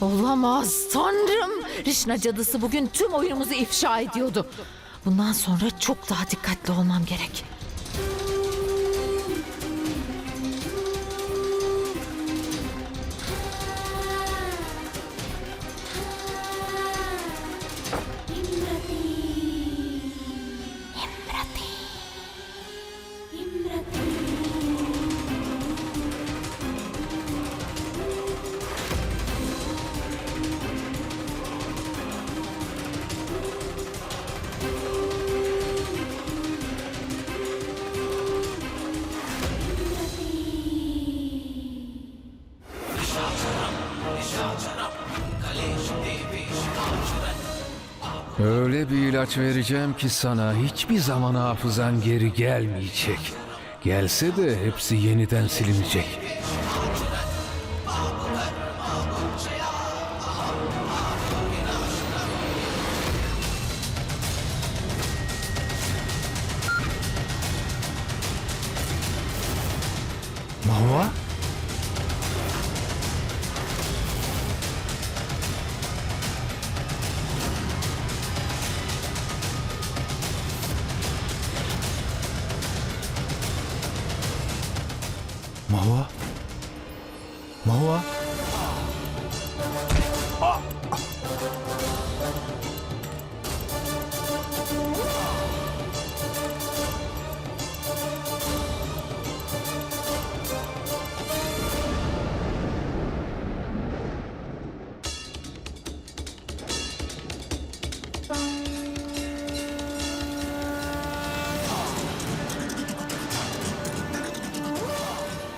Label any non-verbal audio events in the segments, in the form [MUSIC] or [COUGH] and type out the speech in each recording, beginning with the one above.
Olamaz tanrım. Rişna cadısı bugün tüm oyunumuzu ifşa ediyordu. Bundan sonra çok daha dikkatli olmam gerek. Öyle bir ilaç vereceğim ki sana hiçbir zaman hafızan geri gelmeyecek. Gelse de hepsi yeniden silinecek. Mahva?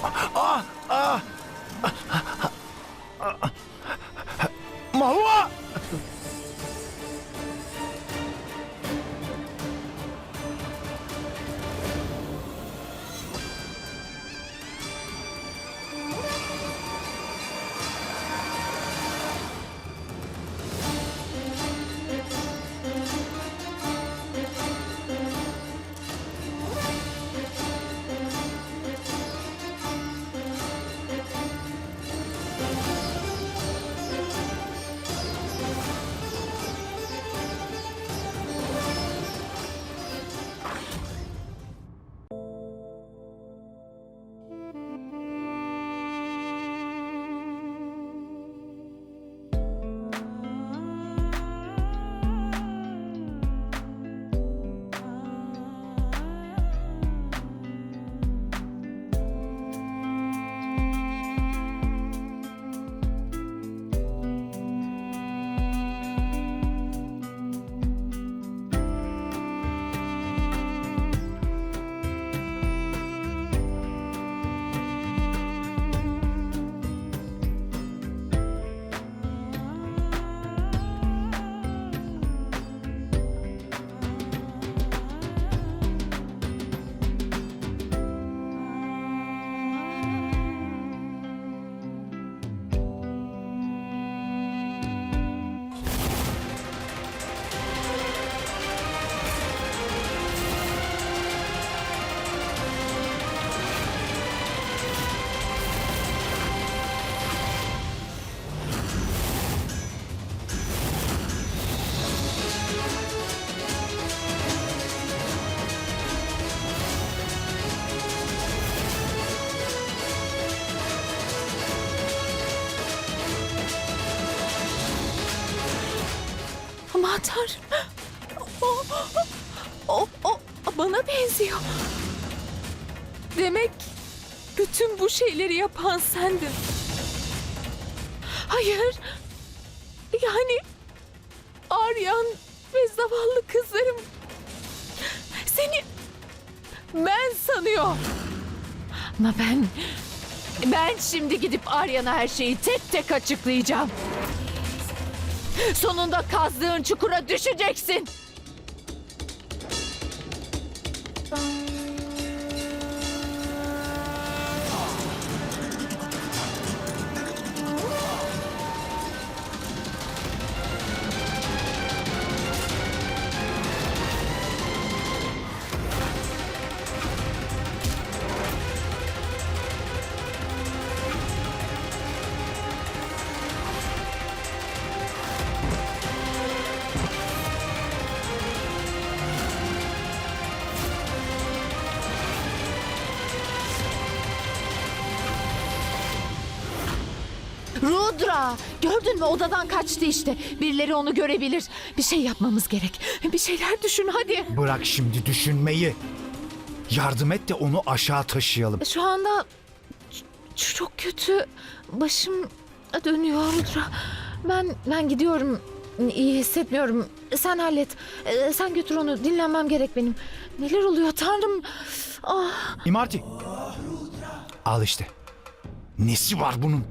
Mahva! Aman tanrım. O, o, o bana benziyor. Demek bütün bu şeyleri yapan sendin. Hayır. Yani Aryan ve zavallı kızlarım seni ben sanıyor. Ama ben ben şimdi gidip Aryan'a her şeyi tek tek açıklayacağım. Sonunda kazdığın çukura düşeceksin. Rudra! Gördün mü odadan kaçtı işte. Birileri onu görebilir. Bir şey yapmamız gerek. Bir şeyler düşün hadi. Bırak şimdi düşünmeyi. Yardım et de onu aşağı taşıyalım. Şu anda çok kötü. Başım dönüyor Rudra. Ben ben gidiyorum. İyi hissetmiyorum. Sen hallet. Ee, Sen götür onu. Dinlenmem gerek benim. Neler oluyor Tanrım? Ah. İmarti. Al işte. Nesi var bunun?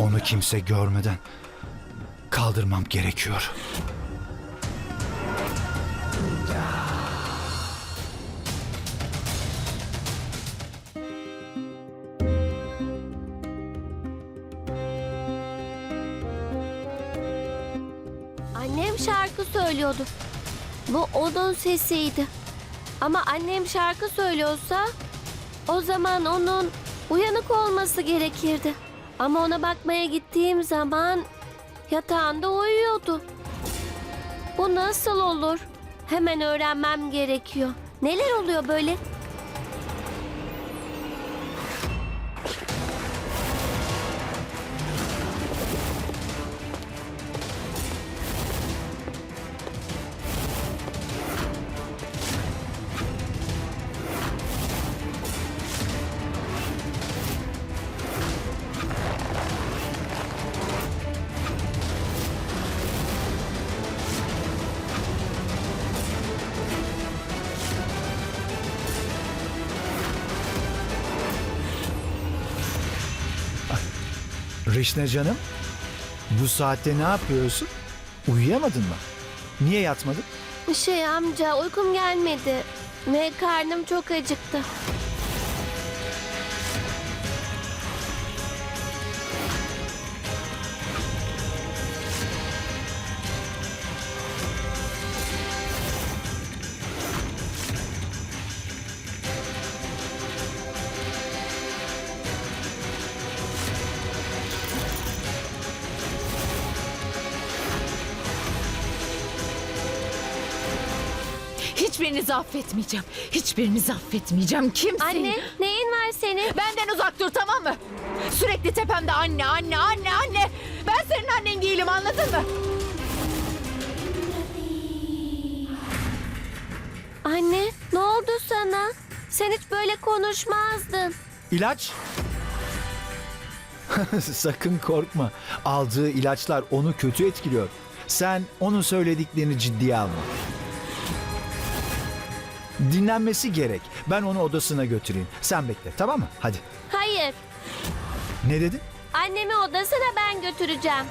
Onu kimse görmeden kaldırmam gerekiyor. Annem şarkı söylüyordu. Bu onun sesiydi. Ama annem şarkı söylüyorsa o zaman onun uyanık olması gerekirdi. Ama ona bakmaya gittiğim zaman yatağında uyuyordu. Bu nasıl olur? Hemen öğrenmem gerekiyor. Neler oluyor böyle? Rişne canım, bu saatte ne yapıyorsun? Uyuyamadın mı? Niye yatmadın? Şey amca uykum gelmedi ve karnım çok acıktı. Hiçbirinizi affetmeyeceğim. Hiçbirinizi affetmeyeceğim. Kimseyi. Anne neyin var senin? Benden uzak dur tamam mı? Sürekli tepemde anne, anne, anne, anne. Ben senin annen değilim anladın mı? Anne ne oldu sana? Sen hiç böyle konuşmazdın. İlaç? [LAUGHS] Sakın korkma. Aldığı ilaçlar onu kötü etkiliyor. Sen onun söylediklerini ciddiye alma. Dinlenmesi gerek. Ben onu odasına götüreyim. Sen bekle tamam mı? Hadi. Hayır. Ne dedin? Annemi odasına ben götüreceğim.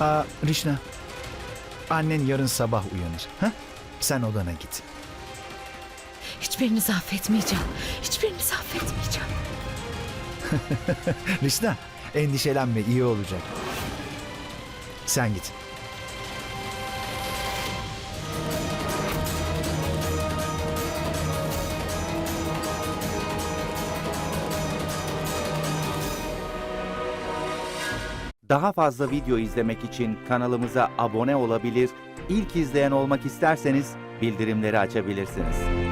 Aa, Rişna. Annen yarın sabah uyanır. Ha? Sen odana git. Hiçbirinizi affetmeyeceğim. Hiçbirinizi affetmeyeceğim. [LAUGHS] Rişna, endişelenme iyi olacak. Sen git. Daha fazla video izlemek için kanalımıza abone olabilir, ilk izleyen olmak isterseniz bildirimleri açabilirsiniz.